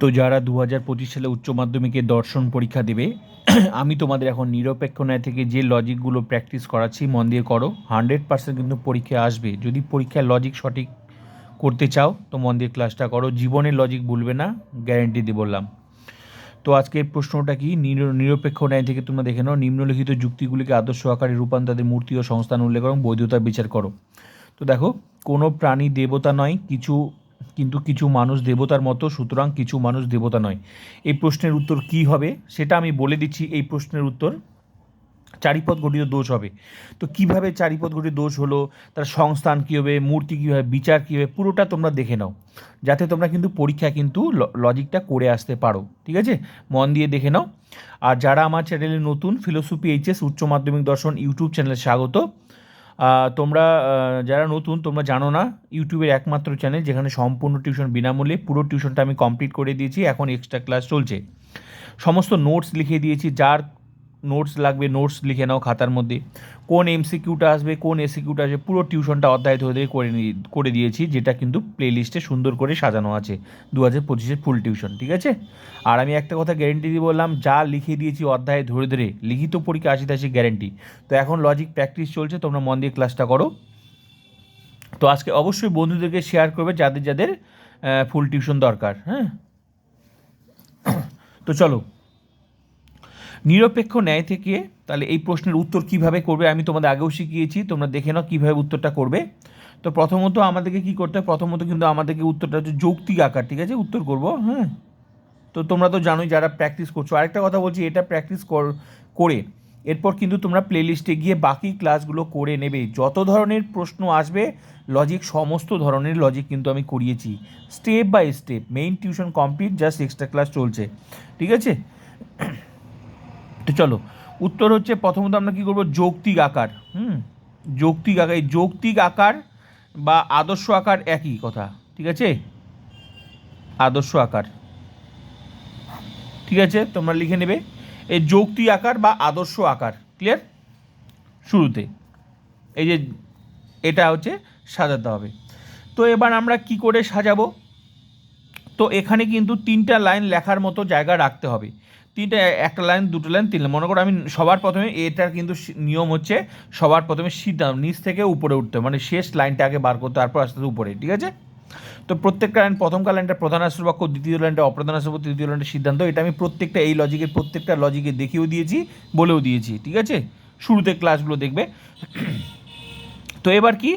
তো যারা দু হাজার পঁচিশ সালে উচ্চ মাধ্যমিকে দর্শন পরীক্ষা দেবে, আমি তোমাদের এখন নিরপেক্ষ ন্যায় থেকে যে লজিকগুলো প্র্যাকটিস করাচ্ছি, মন দিয়ে করো হান্ড্রেড পার্সেন্ট কিন্তু পরীক্ষায় আসবে। যদি পরীক্ষায় লজিক সঠিক করতে চাও, তো মন দিয়ে ক্লাসটা করো। জীবনের লজিক ভুলবে না গ্যারেন্টি দিয়ে বললাম। তো আজকের প্রশ্নটা কি? নির- নিরপেক্ষ ন্যায় থেকে তোমরা দেখে নাও। নিম্নলিখিত যুক্তিগুলিকে আদর্শ আকারে রূপান্তরের মূর্তি ও সংস্থান উল্লেখ এবং বৈধতা বিচার করো। তো দেখো, কোনো প্রাণী দেবতা নয়, কিছু কিন্তু কিছু মানুষ দেবতার মতো, সুতরাং কিছু মানুষ দেবতা নয়। এই প্রশ্নের উত্তর কি হবে, সেটা আমি বলে দিচ্ছি। এই প্রশ্নের উত্তর, চারিপদ গঠিত দোষ হবে। তো কীভাবে চারিপদ গঠিত দোষ হলো, তার সংস্থান কী হবে, মূর্তি কী হবে, বিচার কী হবে, পুরোটা তোমরা দেখে নাও। যাতে তোমরা কিন্তু পরীক্ষা কিন্তু লজিকটা করে আসতে পারো। ঠিক আছে? মন দিয়ে দেখে নাও। আর যারা আমার চ্যানেলে নতুন ফিলোসফি এইচএস উচ্চ মাধ্যমিক দর্শন ইউটিউব চ্যানেলে স্বাগত। তোমরা যারা নতুন, তোমরা জানো না, ইউটিউবের একমাত্র চ্যানেল যেখানে সম্পূর্ণ টিউশন বিনামূল্যে পুরো টিউশনটা আমি কমপ্লিট করে দিয়েছি। এখন এক্সট্রা ক্লাস চলছে। সমস্ত নোটস লিখে দিয়েছি, যার নোটস লাগবে নোটস লিখে নাও খাতার মধ্যে। কোন এমসিকিউটা আসবে, কোন এসিকিউটা আসবে, পুরো টিউশনটা অধ্যায় ধরে ধরে করে করে দিয়েছি, যেটা কিন্তু প্লেলিস্টে সুন্দর করে সাজানো আছে দু হাজার পঁচিশের ফুল টিউশন ঠিক আছে? আর আমি একটা কথা গ্যারেন্টি দিয়ে বললাম, যা লিখে দিয়েছি অধ্যায়ে ধরে ধরে, লিখিত পরীক্ষা আশি তাশি গ্যারেন্টি তো এখন লজিক প্র্যাকটিস চলছে, তোমরা মন দিয়ে ক্লাসটা করো। তো আজকে অবশ্যই বন্ধুদেরকে শেয়ার করবে, যাদের যাদের ফুল টিউশন দরকার হ্যাঁ? তো চলো। নিরপেক্ষ ন্যায় থেকে তাহলে এই প্রশ্নের উত্তর কীভাবে করবে আমি তোমাদের আগেও শিখিয়েছি, তোমরা দেখে নাও কীভাবে উত্তরটা করবে। তো প্রথমত আমাদেরকে কি করতে হয় প্রথমত কিন্তু আমাদেরকে উত্তরটা হচ্ছে যৌক্তিক আকার, ঠিক আছে? উত্তর করব হ্যাঁ? তো তোমরা তো জানোই যারা প্র্যাকটিস করছ। আরেকটা কথা বলছি, এটা প্র্যাকটিস করে এরপর কিন্তু তোমরা প্লেলিস্টে গিয়ে বাকি ক্লাসগুলো করে নেবে। যত ধরনের প্রশ্ন আসবে লজিক সমস্ত ধরনের লজিক কিন্তু আমি করিয়েছি। Step by step main tuition complete just extra class চলছে। ঠিক আছে? তো চলো, উত্তর হচ্ছে প্রথমত আমরা কী করব? যৌক্তিক আকার, হুম? যৌক্তিক আকার, এই যৌক্তিক আকার বা আদর্শ আকার একই কথা, ঠিক আছে? আদর্শ আকার, ঠিক আছে? তোমরা লিখে নেবে, এই যৌক্তিক আকার বা আদর্শ আকার ক্লিয়ার শুরুতে, এই যে এটা হচ্ছে সাজাতে হবে। তো এবার আমরা কি করে সাজাবো? তো এখানে কিন্তু তিনটা লাইন লেখার মতো জায়গা রাখতে হবে। তিনটা, একটা লাইন, দুটো লাইন তিন মনে করো আমি সবার প্রথমে এটার কিন্তু নিয়ম হচ্ছে সবার প্রথমে সিধা নিচ থেকে উপরে উঠতে মানে শেষ লাইনটা আগে বার করতে তারপর আস্তে আস্তে উপরে, ঠিক আছে? তো প্রত্যেকটা লাইন, প্রথমকার লাইনটা প্রধান রাষ্ট্রপক্ষ দ্বিতীয় লাইনটা অপ্রধান রাষ্ট্রপক্ষ তৃতীয় লাইনটা সিদ্ধান্ত। এটা আমি প্রত্যেকটা এই লজিকের প্রত্যেকটা লজিকে দেখিয়েও দিয়েছি, বলেও দিয়েছি, ঠিক আছে? শুরুতে ক্লাসগুলো দেখবে। তো এবার কি?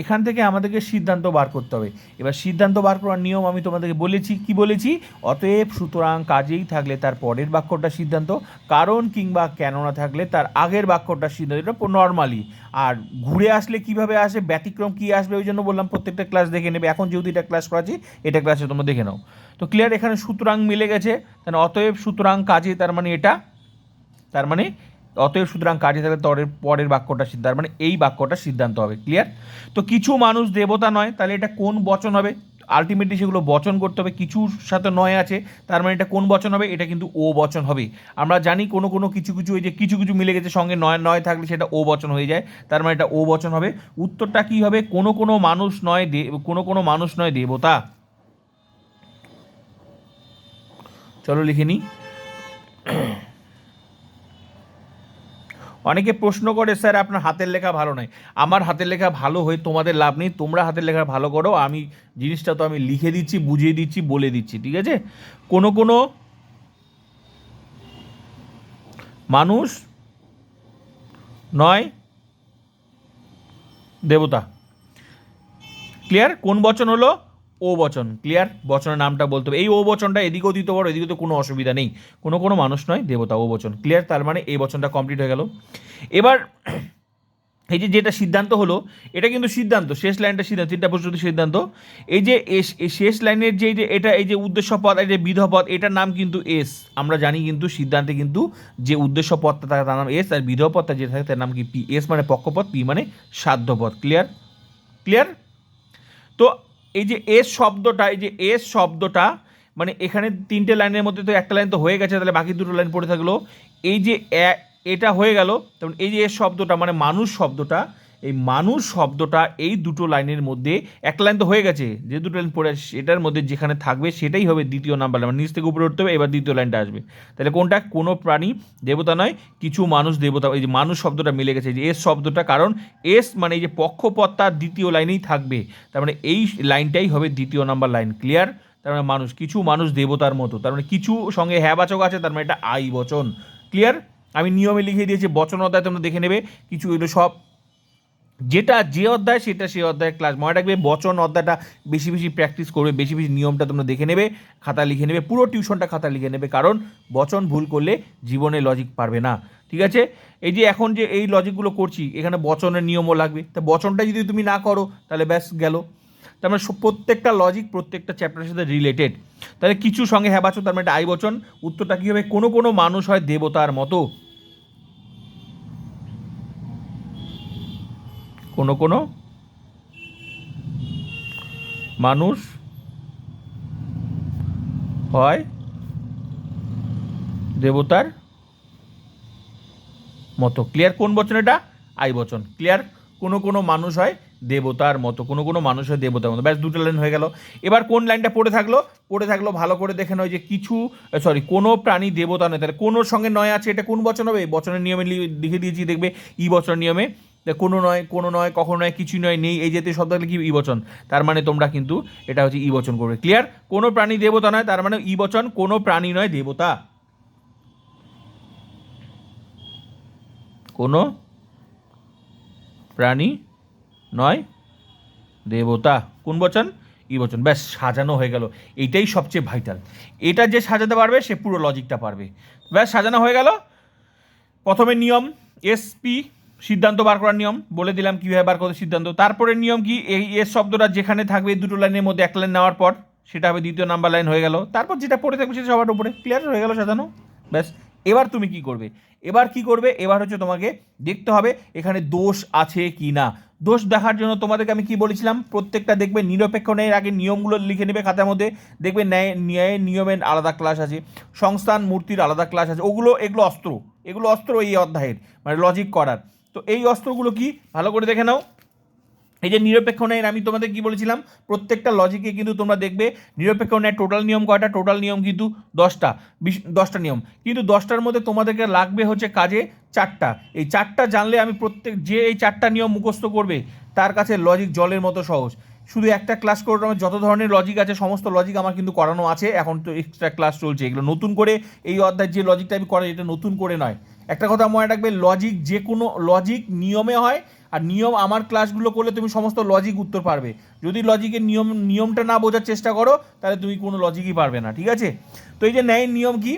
এখান থেকে আমাদেরকে সিদ্ধান্ত বার করতে হবে। এবার সিদ্ধান্ত বার করার নিয়ম আমি তোমাদেরকে বলেছি। কি বলেছি? অতএব সুতরাং কাজেই থাকলে তার পরের বাক্যটা সিদ্ধান্ত, কারণ কিংবা কেননা থাকলে তার আগের বাক্যটা সিদ্ধান্ত। এটা নর্মালি আর ঘুরে আসলে কীভাবে আসে, ব্যতিক্রম কি আসবে, ওই জন্য বললাম প্রত্যেকটা ক্লাস দেখে নেবে। এখন যেহেতু এটা ক্লাস করাচ্ছি, এটা ক্লাসে তোমরা দেখে নাও। তো ক্লিয়ার এখানে সুতরাং মিলে গেছে। তাহলে অতএব সুতরাং কাজে তার মানে এটা, তার মানে অতএব সুতরাং কাজে থাকলে তরের পরের বাক্যটা সিদ্ধান্ত মানে এই বাক্যটা সিদ্ধান্ত হবে ক্লিয়ার তো কিছু মানুষ দেবতা নয়, তাহলে এটা কোন বচন হবে? আলটিমেটলি সেগুলো বচন করতে হবে, কিছুর সাথে নয় আছে, তার মানে এটা কোন বচন হবে? এটা কিন্তু ও বচন হবে। আমরা জানি কোনো কোনো কিছু কিছু এই যে কিছু কিছু মিলে গেছে, সঙ্গে নয় নয় থাকলে সেটা ও বচন হয়ে যায়, তার মানে এটা ও বচন হবে। উত্তরটা কি হবে? কোনো কোনো মানুষ নয় দে, কোনো কোনো মানুষ নয় দেবতা। চলো লিখে নিই। অনেকে প্রশ্ন করে, স্যার, আপনার হাতের লেখা ভালো নয়। আমার হাতের লেখা ভালো হয়ে তোমাদের লাভ নেই, তোমরা হাতের লেখা ভালো করো, আমি জিনিসটা তো আমি লিখে দিচ্ছি, বুঝিয়ে দিচ্ছি, বলে দিচ্ছি, ঠিক আছে? কোনো কোনো মানুষ নয়, দেবতা। ক্লিয়ার? কোন বচন হলো? ও বচন ক্লিয়ার বচনের নামটা বলতে হবে। এই ও বচনটা এদিকেও দিতে পারো এদিকে তো কোনো অসুবিধা নেই। কোনো কোনো মানুষ নয়, দেবতা ও বচন। ক্লিয়ার তার মানে এই বচনটা কমপ্লিট হয়ে গেল। এবার এই যে যেটা সিদ্ধান্ত হলো, এটা কিন্তু সিদ্ধান্ত, শেষ লাইনটা সিদ্ধান্ত, তিনটা পর্যন্ত সিদ্ধান্ত। এই যে শেষ লাইনের যে যে এটা, এই যে উদ্দেশ্য পদ এই যে বিধ পদ এটার নাম কিন্তু এস। আমরা জানি কিন্তু সিদ্ধান্তে কিন্তু যে উদ্দেশ্য পদটা থাকে, তার নাম এস, আর বিধ পদটা যেটা থাকে, তার নাম কি পি? এস মানে পক্ষপথ, পি মানে সাধ্যপদ ক্লিয়ার ক্লিয়ার তো এই যে এস শব্দটা, এই যে এস শব্দটা মানে এখানে তিনটে লাইনের মধ্যে তো একটা লাইন তো হয়ে গেছে, তাহলে বাকি দুটো লাইন পড়ে থাকল। এই যে এটা হয়ে গেল তখন এই যে এস শব্দটা মানে মানুষ শব্দটা এই মানুষ শব্দটা এই দুটো লাইনের মধ্যে এক লাইন তো হয়ে গেছে। যে দুটো লাইন পড়ে সেটার মধ্যে যেখানে থাকবে সেটাই হবে দ্বিতীয় নাম্বার লাইন। মানে নিচ থেকে উপরে উঠতে হবে, এবার দ্বিতীয় লাইনটা আসবে। তাহলে কোনটা? কোনো প্রাণী, দেবতা নয়, কিছু মানুষ, দেবতা, এই যে মানুষ শব্দটা মিলে গেছে যে এস শব্দটা, কারণ এস মানে এই যে পক্ষপথ দ্বিতীয় লাইনেই থাকবে। তার মানে এই লাইনটাই হবে দ্বিতীয় নাম্বার লাইন। ক্লিয়ার? তার মানে মানুষ, কিছু মানুষ দেবতার মতো। তার মানে কিছু সঙ্গে হ্যাঁ বাচক আছে, তার মানে এটা আই বচন। ক্লিয়ার? আমি নিয়মে লিখে দিয়েছি বচন অধ্যায় তোমরা দেখে নেবে। কিছু এগুলো সব যেটা যে অধ্যায়, সেটা সেই অধ্যায়ের ক্লাস মনে রাখবে, বচন অধ্যায়টা বেশি বেশি প্র্যাকটিস করবে, বেশি বেশি নিয়মটা তোমরা দেখে নেবে, খাতা লিখে নেবে, পুরো টিউশনটা খাতা লিখে নেবে, কারণ বচন ভুল করলে জীবনে লজিক পারবে না। ঠিক আছে? এই যে এখন যে এই লজিকগুলো করছি, এখানে বচনের নিয়মও লাগবে। তা বচনটা যদি তুমি না করো, তাহলে ব্যাস গেল। তার মানে প্রত্যেকটা লজিক প্রত্যেকটা চ্যাপ্টারের সাথে রিলেটেড তাহলে কিছু সঙ্গে হ্যাঁ বাচো তার মানে এটা আই বচন। উত্তরটা কী হবে? কোনো কোনো মানুষ হয় দেবতার মতো। কোনো কোনো মানুষ হয় দেবতার মতো। ক্লিয়ার কোন বচন এটা? আই বচন। ক্লিয়ার কোনো কোনো মানুষ হয় দেবতার মতো। কোনো কোনো মানুষ হয় দেবতার মতো। ব্যাস, দুটো লাইন হয়ে গেল। এবার কোন লাইনটা পড়ে থাকল? পড়ে থাকল ভালো করে দেখে নয় যে কিছু সরি কোনো প্রাণী দেবতা নয়। তাহলে কোনো সঙ্গে নয় আছে। এটা কোন বচন হবে? বচনের নিয়মে লিখে দিয়েছি, দেখবে। ই বচন নিয়মে কোনো নয় কোনো নয়, কখনো নয় কিছু নয়, নেই, এই জাতীয় শব্দ কি ই বচন? তার মানে তোমরা কিন্তু এটা হচ্ছে ই বচন করবে। ক্লিয়ার কোনো প্রাণী দেবতা নয়, তার মানে ই বচন, কোনো প্রাণী নয়, দেবতা। কোনো প্রাণী নয়, দেবতা। কোন বচন? ই বচন। ব্যাস, সাজানো হয়ে গেল। এইটাই সবচেয়ে ভাইটাল এটা যে সাজাতে পারবে, সে পুরো লজিকটা পারবে। ব্যাস, সাজানো হয়ে গেল। প্রথমে নিয়ম এসপি সিদ্ধান্ত বার করার নিয়ম, বলে দিলাম কীভাবে বার করতে সিদ্ধান্ত। তারপরে নিয়ম কি? এই এস শব্দটা যেখানে থাকবে এই দুটো লাইনের মধ্যে এক লাইন নেওয়ার পর, সেটা হবে দ্বিতীয় নাম্বার লাইন হয়ে গেল। তারপর যেটা পড়ে থাকবে সেটা সবার উপরে। ক্লিয়ার হয়ে গেল সাজানো? ব্যাস। এবার তুমি কি করবে? এবার কি করবে? এবার হচ্ছে তোমাকে দেখতে হবে এখানে দোষ আছে কি না। দোষ দেখার জন্য তোমাদেরকে আমি কি বলেছিলাম? প্রত্যেকটা দেখবে নিরপেক্ষ ন্যায়ের আগে নিয়মগুলো লিখে নেবে খাতার মধ্যে। দেখবে ন্যায় ন্যায়ের নিয়মের আলাদা ক্লাস আছে। সংস্থান, মূর্তির আলাদা ক্লাস আছে। ওগুলো, এগুলো অস্ত্র। এগুলো অস্ত্র এই অধ্যায়ের মানে লজিক করার। তো এই অস্ত্রগুলো কি? ভালো করে দেখে নাও। এই যে নিরপেক্ষ ন্যায় আমি তোমাদের কি বলেছিলাম? প্রত্যেকটা লজিকে কিন্তু তোমরা দেখবে, নিরপেক্ষ ন্যায় টোটাল নিয়ম কয়টা? টোটাল নিয়ম কিন্তু দশটা। বিশ, দশটা নিয়ম। কিন্তু দশটার মধ্যে তোমাদেরকে লাগবে হচ্ছে কাজে চারটা। এই চারটা জানলে আমি প্রত্যেক, যে এই চারটা নিয়ম মুখস্থ করবে, তার কাছে লজিক জলের মতো সহজ। শুধু একটা ক্লাস করে যত ধরনের লজিক আছে, সমস্ত লজিক আমার কিন্তু করানো আছে। এখন তো এক্সট্রা ক্লাস চলছে। এগুলো নতুন করে এই অধ্যায় যে লজিকটা আমি করাই, এটা নতুন করে নয়। একটা কথা মনে রাখবে লজিক যে কোনো লজিক নিয়মে হয়, আর নিয়ম আমার ক্লাসগুলো করলে তুমি সমস্ত লজিক উত্তর পারবে। যদি লজিকের নিয়ম, নিয়মটা না বোঝার চেষ্টা করো, তাহলে তুমি কোনো লজিকই পারবে না, ঠিক আছে? তো এই যে ন্যায়ের নিয়ম কি?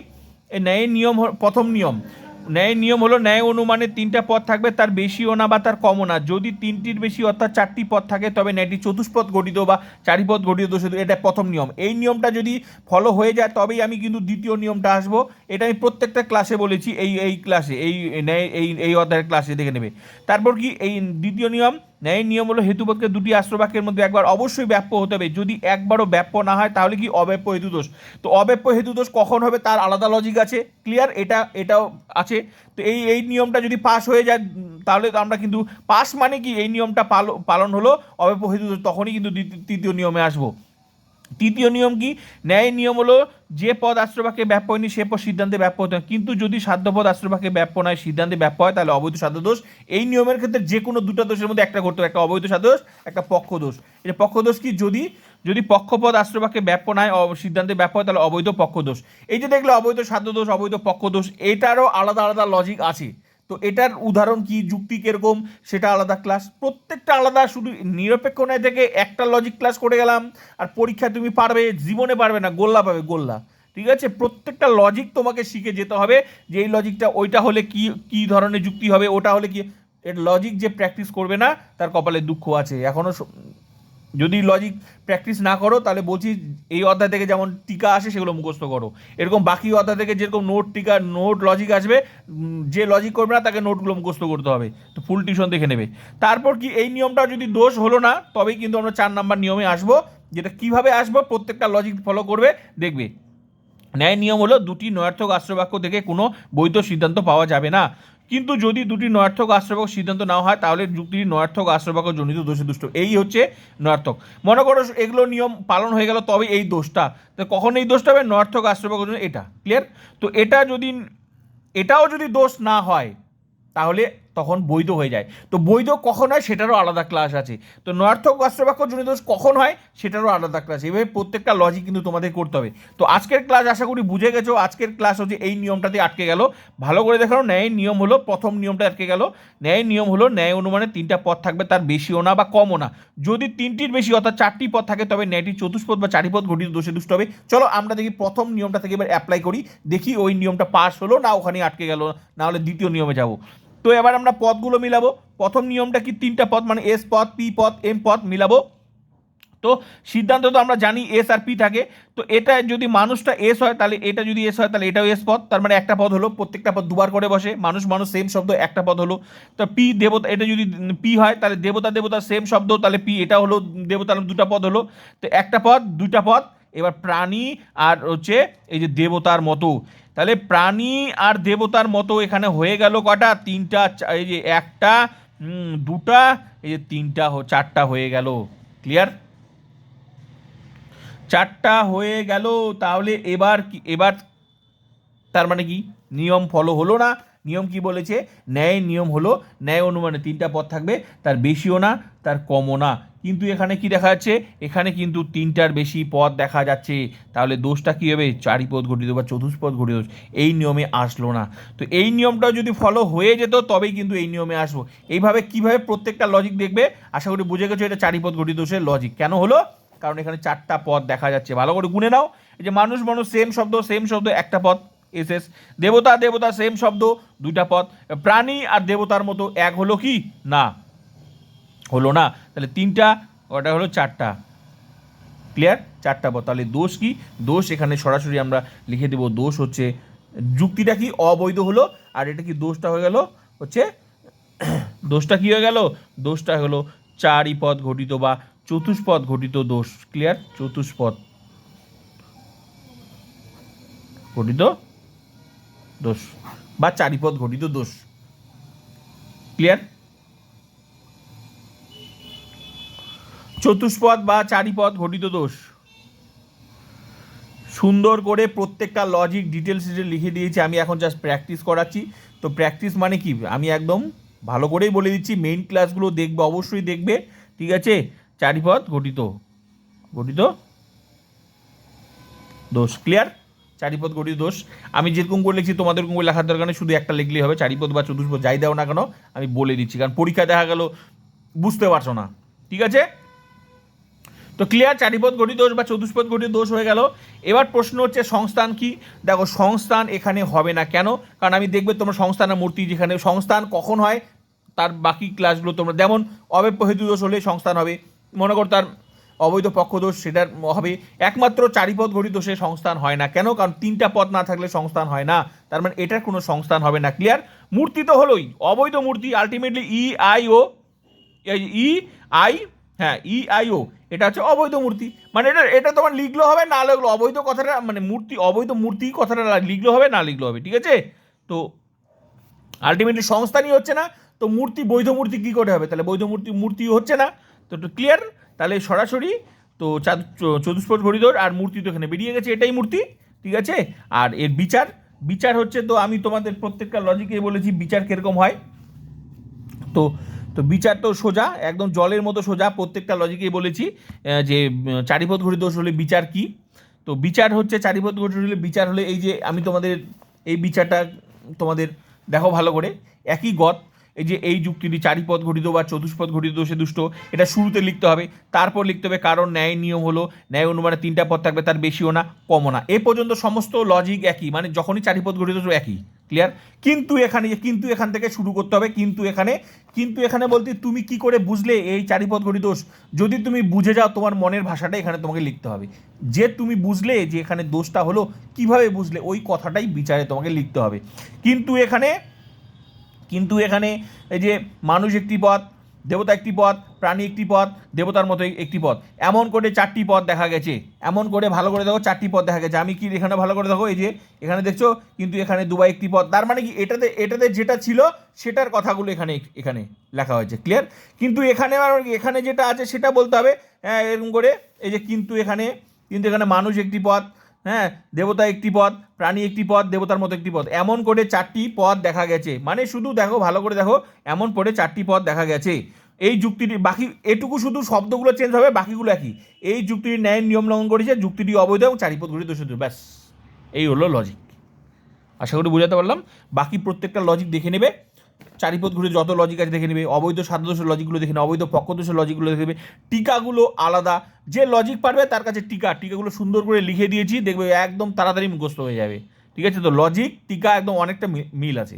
এই ন্যায়ের নিয়ম প্রথম নিয়ম ন্যায়ের নিয়ম হলো ন্যায় অনুমানের তিনটা পদ থাকবে, তার বেশিও না বা তার কমও না। যদি তিনটির বেশি অর্থাৎ চারটি পদ থাকে, তবে ন্যায়টি চতুষ্পথ গঠিত বা চারিপদ গঠিত শুধু এটা প্রথম নিয়ম। এই নিয়মটা যদি ফলো হয়ে যায়, তবেই আমি কিন্তু দ্বিতীয় নিয়মটা আসব। এটা আমি প্রত্যেকটা ক্লাসে বলেছি, এই এই ক্লাসে এই ন্যায়, এই এই অধ্যায়ের ক্লাসে দেখে নেবে। তারপর কি? এই দ্বিতীয় নিয়ম ন্যায়ের নিয়ম হলো হেতুবোধকে দুটি আশ্রবাক্যের মধ্যে একবার অবশ্যই ব্যাপ্য হতে হবে। যদি একবারও ব্যাপ্য না হয়, তাহলে কি অব্যাপ্য হেতুদোষ? তো অব্যাপ্য হেতুদোষ কখন হবে তার আলাদা লজিক আছে। ক্লিয়ার এটা, এটাও আছে। তো এই এই নিয়মটা যদি পাস হয়ে যায়, তাহলে তো আমরা কিন্তু পাস মানে কি? এই নিয়মটা পাল- পালন হলো অব্যাপ্য হেতুদোষ। তখনই কিন্তু তৃতীয় নিয়মে আসব। তৃতীয় নিয়ম কি? ন্যায় নিয়ম হলো যে পদ আশ্রবাকে ব্যাপ্য হয়নি, সে পদ সিদ্ধান্তে ব্যাপ্য হতে। কিন্তু যদি সাধ্যপদ আশ্রবাকে ব্যাপ্য নয়, সিদ্ধান্তে ব্যাপ্য হয়, তাহলে অবৈধ সাধ্য দোষ। এই নিয়মের ক্ষেত্রে যে কোনো দুটো দোষের মধ্যে একটা করতে হবে একটা অবৈধ সাধ্য দোষ, একটা পক্ষ দোষ। এটা পক্ষ দোষ কি? যদি যদি পক্ষপদ আশ্রবাকে ব্যাপ্য নয় সিদ্ধান্তে ব্যাপ্য হয়, তাহলে অবৈধ পক্ষ দোষ। এই যে দেখলে অবৈধ সাধ্য দোষ, অবৈধ পক্ষ দোষ, এটারও আলাদা আলাদা লজিক আছে। তো এটার উদাহরণ কি? যুক্তি কীরকম? সেটা আলাদা ক্লাস প্রত্যেকটা আলাদা, শুধু নিরপেক্ষ নয় থেকে একটা লজিক ক্লাস করে গেলাম, আর পরীক্ষা তুমি পারবে, জীবনে পারবে না, গোল্লা পাবে, গোল্লা। ঠিক আছে? প্রত্যেকটা লজিক তোমাকে শিখে যেতে হবে যে এই লজিকটা ওইটা হলে কি কি ধরনের যুক্তি হবে, ওটা হলে কি? এর লজিক যে প্র্যাকটিস করবে না, তার কপালে দুঃখ আছে। এখনও যদি লজিক প্র্যাকটিস না করো, তাহলে বলছি এই অধ্যায় থেকে যেমন টিকা আসে, সেগুলো মুখস্থ করো। এরকম বাকি অধ্যায় থেকে যেরকম নোট টিকা নোট লজিক আসবে যে লজিক করবে না, তাকে নোটগুলো মুখস্থ করতে হবে। তো ফুল টিউশন দেখে নেবে। তারপর কি, এই নিয়মটা যদি দোষ হলো না, তবেই কিন্তু আমরা চার নাম্বার নিয়মে আসব, যেটা কীভাবে আসব, প্রত্যেকটা লজিক ফলো করবে, দেখবে। ন্যায় নিয়ম হলো দুটি নয়ার্থক আশ্রবাক্য থেকে কোনো বৈধ সিদ্ধান্ত পাওয়া যাবে না। কিন্তু যদি দুটি নয়ার্থক আশ্রয়বাক সিদ্ধান্ত না হয়, তাহলে যুক্তিটি নয়ার্থক আশ্রয়বাক জনিত দোষে দুষ্ট। এই হচ্ছে নয়ার্থক। মনে করো এগুলো নিয়ম পালন হয়ে গেল তবে এই দোষটা। তো কখন এই দোষটা হবে? নয়ার্থক আশ্রয়বাক জন্য এটা ক্লিয়ার তো এটা যদি এটাও যদি দোষ না হয়, তাহলে তখন বৈধ হয়ে যায়। তো বৈধ কখন হয় সেটারও আলাদা ক্লাস আছে। তো নয়ার্থক বাস্ত্রবাক্য জনিত দোষ কখন হয় সেটারও আলাদা ক্লাস এভাবে প্রত্যেকটা লজিক কিন্তু তোমাদের করতে হবে। তো আজকের ক্লাস আশা করি বুঝে গেছো, আজকের ক্লাস হচ্ছে এই নিয়মটাতে আটকে গেল। ভালো করে দেখানো ন্যায়ের নিয়ম হলো প্রথম নিয়মটা আটকে গেল। ন্যায়ের নিয়ম হলো ন্যায় অনুমানে তিনটা পদ থাকবে, তার বেশিও না বা কমও না। যদি তিনটির বেশি, অর্থাৎ চারটি পদ থাকে, তবে ন্যায়টি চতুষ্পদ বা চারিপদ ঘটিত দোষে দুষ্ট হবে। চলো আমরা দেখি প্রথম নিয়মটা থেকে এবার অ্যাপ্লাই করি। দেখি ওই নিয়মটা পাস হলো না ওখানে আটকে গেল না হলে দ্বিতীয় নিয়মে যাব। তো এবার আমরা পদগুলো মিলাবো। প্রথম নিয়মটা কি? তিনটা পদ মানে এস পদ পি পদ এম পদ মিলাবো। তো সিদ্ধান্ত তো আমরা জানি এস আর পি থাকে। তো এটা যদি মানুষটা এস হয়, তাহলে এটা যদি এস হয়, তাহলে এটাও এস পদ। তার মানে একটা পদ হলো, প্রত্যেকটা পদ দুবার করে বসে। মানুষ মানুষ সেম শব্দ, একটা পদ হলো। তো পি দেবতা, এটা যদি পি হয়, তাহলে দেবতা দেবতা সেম শব্দ, তাহলে পি এটা হলো, দেবতা দুটা পদ হলো। তো একটা পদ, দুটা পদ এবার প্রাণী আর হচ্ছে এই যে দেবতার মতো। তাহলে প্রাণী আর দেবতার মতো এখানে হয়ে গেল কটা? তিনটা এই যে একটা দুটা, এই যে তিনটা চারটা হয়ে গেল। ক্লিয়ার চারটা হয়ে গেল, তাহলে এবার কি এবার তার মানে কি? নিয়ম ফলো হলো না। নিয়ম কি বলেছে? ন্যায় নিয়ম হলো ন্যায় অনুমানে তিনটা পথ থাকবে। তার বেশিও না তার কমও না। কিন্তু এখানে কি দেখা যাচ্ছে? এখানে কিন্তু তিনটার বেশি পদ দেখা যাচ্ছে। তাহলে দোষটা কী হবে? চারি পদ ঘটিত বা চতুষ্পদ ঘটিত, এই নিয়মে আসলো না। তো এই নিয়মটাও যদি ফলো হয়ে যেত, তবেই কিন্তু এই নিয়মে আসব। এইভাবে কীভাবে প্রত্যেকটা লজিক দেখবে? আশা করি বুঝে গেছো, এটা চারিপদ ঘটিত দোষের লজিক কেন হলো? কারণ এখানে চারটা পদ দেখা যাচ্ছে। ভালো করে গুনে নাও। এই যে মানুষ মানুষ সেম শব্দ সেম শব্দ, একটা পদ এস এস দেবতা দেবতা সেম শব্দ, দুইটা পদ প্রাণী আর দেবতার মতো এক হলো কি? না। হলো না? তাহলে তিনটা ওটা হলো? চারটা। ক্লিয়ার চারটা পদ তাহলে দোষ কি? দোষ এখানে সরাসরি আমরা লিখে দেব, দোষ হচ্ছে যুক্তিটা কি? অবৈধ হলো, আর এটা কি দোষটা হয়ে গেল? হচ্ছে দোষটা কি হয়ে গেল? দোষটা হলো চারি পদ ঘটিত বা চতুষ্পদ ঘটিত দোষ। ক্লিয়ার চতুষ্পদ ঘটিত দোষ বা চারিপদ ঘটিত দোষ। ক্লিয়ার চতুষ্পদ বা চারিপদ ঘটিত দোষ। সুন্দর করে প্রত্যেকটা লজিক ডিটেলস লিখে দিয়েছি, আমি এখন জাস্ট প্র্যাকটিস করাচ্ছি। তো প্র্যাকটিস মানে কি? আমি একদম ভালো করেই বলে দিচ্ছি মেইন ক্লাসগুলো দেখবে, অবশ্যই দেখবে, ঠিক আছে? চারিপদ ঘটিত ঘটিত দোষ ক্লিয়ার চারিপদ গঠিত দোষ। আমি যেরকম করে লিখছি, তোমাদের করে লেখার দরকার নেই, শুধু একটা লিখলেই হবে, চারিপদ বা চতুষ্পদ যাই দাও না কেন, আমি বলে দিচ্ছি, কারণ পরীক্ষা দেখা গেল, বুঝতে পারছ না, ঠিক আছে? তো ক্লিয়ার চারিপদ গঠিত দোষ বা চতুষ্পদ গঠিত দোষ হয়ে গেল। এবার প্রশ্ন হচ্ছে, সংস্থান কি? দেখো, সংস্থান এখানে হবে না কেন? কারণ আমি দেখবে তোমরা সংস্থানের মূর্তি যেখানে, সংস্থান কখন হয়? তার বাকি ক্লাসগুলো তোমরা, যেমন অব্যপ্য হেতু দোষ হলে সংস্থান হবে। মনে কর তার অবৈধ পক্ষ দোষ সেটার হবে। একমাত্র চারিপদ গঠিত দোষে সংস্থান হয় না কেন? কারণ তিনটা পদ না থাকলে সংস্থান হয় না। তার মানে এটার কোনো সংস্থান হবে না ক্লিয়ার মূর্তি তো হলোই, অবৈধ মূর্তি ultimately E I O E I হ্যাঁ ই আই ও এটা হচ্ছে অবৈধ মূর্তি। মানে এটা এটা তোমার লিখলো হবে, না লিখলো অবৈধ কথাটা মানে মূর্তি, অবৈধ মূর্তি কথাটা লিখলো হবে, না লিখলো হবে, ঠিক আছে? তো আলটিমেটলি সংস্থানই হচ্ছে না, তো মূর্তি, বৈধ মূর্তি কী করে হবে? তাহলে বৈধ মূর্তি মূর্তি হচ্ছে না। তো একটু ক্লিয়ার তাহলে সরাসরি তো চতুষ্পদ ঘড়িদর আর মূর্তি তো এখানে বেরিয়ে গেছে, এটাই মূর্তি, ঠিক আছে? আর এর বিচার বিচার হচ্ছে তো আমি তোমাদের প্রত্যেকটা লজিকে বলেছি, বিচার কীরকম হয়? তো তো বিচার তো সোজা, একদম জলের মতো সোজা, প্রত্যেকটা লজিকেই বলেছি যে চারিপথ দোষ হলে বিচার কি? তো বিচার হচ্ছে চারিপথ ঘড়ি হলে বিচার হলে এই যে আমি তোমাদের এই বিচারটা তোমাদের দেখো ভালো করে, একই গত, এই যে এই যুক্তিটি চারিপদ ঘটিত বা চতুষ্পদ ঘটিত দোষে দুষ্ট, এটা শুরুতে লিখতে হবে, তারপর লিখতে হবে কারণ ন্যায় নিয়ম হলো, ন্যায় অনুমানে তিনটা পদ থাকবে, তার বেশিও না, কমও না। এ পর্যন্ত সমস্ত লজিক একই মানে যখনই চারিপদ ঘটিত একই। ক্লিয়ার কিন্তু এখানে, কিন্তু এখান থেকে শুরু করতে হবে, কিন্তু এখানে কিন্তু এখানে বলতে তুমি কি করে বুঝলে এই চারিপদ গড়ি দোষ? যদি তুমি বুঝে যাও তোমার মনের ভাষাটা, এখানে তোমাকে লিখতে হবে। যে তুমি বুঝলে যে এখানে দোষটা হলো, কীভাবে বুঝলে? ওই কথাটাই বিচারে তোমাকে লিখতে হবে। কিন্তু এখানে কিন্তু এখানে এই যে মানুষ একটি পথ দেবতা একটি পথ, প্রাণী একটি পথ, দেবতার মতো একটি পথ। এমন করে চারটি পথ দেখা গেছে। এমন করে ভালো করে দেখো চারটি পথ দেখা গেছে। আমি কি এখানে ভালো করে দেখো? এই যে এখানে দেখছ, কিন্তু এখানে দুবাই একটি পথ। তার মানে কি এটাতে এটাতে যেটা ছিল, সেটার কথাগুলো এখানে এখানে লেখা হয়েছে। ক্লিয়ার কিন্তু এখানে এখানে যেটা আছে সেটা বলতে হবে। হ্যাঁ এরকম করে। এই যে কিন্তু এখানে কিন্তু এখানে মানুষ একটি পদ হ্যাঁ দেবতা একটি পদ, প্রাণী একটি পদ, দেবতার মতো একটি পদ। এমন করে চারটি পদ দেখা গেছে। মানে শুধু দেখো, ভালো করে দেখো, এমন করে চারটি পদ দেখা গেছে। এই যুক্তিটি, বাকি, এটুকু শুধু শব্দগুলো চেঞ্জ হবে, বাকিগুলো একই। এই যুক্তির ন্যায় নিয়ম লঙ্ঘন করেছে, যুক্তিটি অবৈধ এবং চারিপদ ঘুরে দোষ ব্যাস। এই হলো লজিক আশা করি বোঝাতে পারলাম। বাকি প্রত্যেকটা লজিক দেখে নেবে। চারিপদ ঘুরে যত লজিক আছে দেখে নেবে, অবৈধ সাধ্যদোষের লজিকগুলো দেখে নেবে, অবৈধ পক্ষদোষের লজিকগুলো দেখে নেবে, টিকাগুলো আলাদা। যে লজিক পারবে তার কাছে টিকা, টিকাগুলো সুন্দর করে লিখে দিয়েছি, দেখবে একদম তাড়াতাড়ি মুখস্থ হয়ে যাবে। ঠিক আছে? তো লজিক টিকা একদম অনেকটা মিল আছে।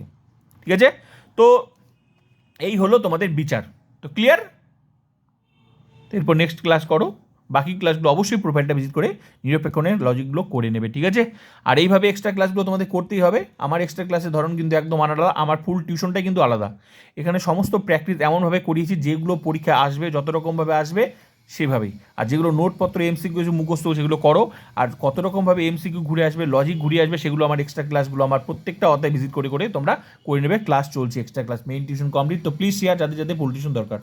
ঠিক আছে? তো এই হলো তোমাদের বিচার। তো ক্লিয়ার এরপর নেক্সট ক্লাস করো। বাকি ক্লাসগুলো অবশ্যই প্রোফাইলটা ভিজিট করে নিরপেক্ষণের লজিকগুলো করে নেবে, ঠিক আছে? আর এইভাবে এক্সট্রা ক্লাসগুলো তোমাদের করতেই হবে। আমার এক্সট্রা ক্লাসের ধরন কিন্তু একদম আলাদা, আমার ফুল টিউশনটাই কিন্তু আলাদা। এখানে সমস্ত প্র্যাকটিস এমনভাবে করিয়েছি, যেগুলো পরীক্ষা আসবে, যত রকমভাবে আসবে, সেভাবেই। আর যেগুলো নোটপত্র এমসিকিউ মুখস্থ, সেগুলো করো। আর কত রকমভাবে এমসিকিউ ঘুরে আসবে লজিক ঘুরে আসবে, সেগুলো আমার এক্সট্রা ক্লাসগুলো আমার প্রত্যেকটা অধ্যায় ভিজিট করে করে তোমরা করে নেবে। ক্লাস চলছে extra class main tuition complete তো প্লিজ শেয়ার যাদের যাদের ফুল টিউশন দরকার।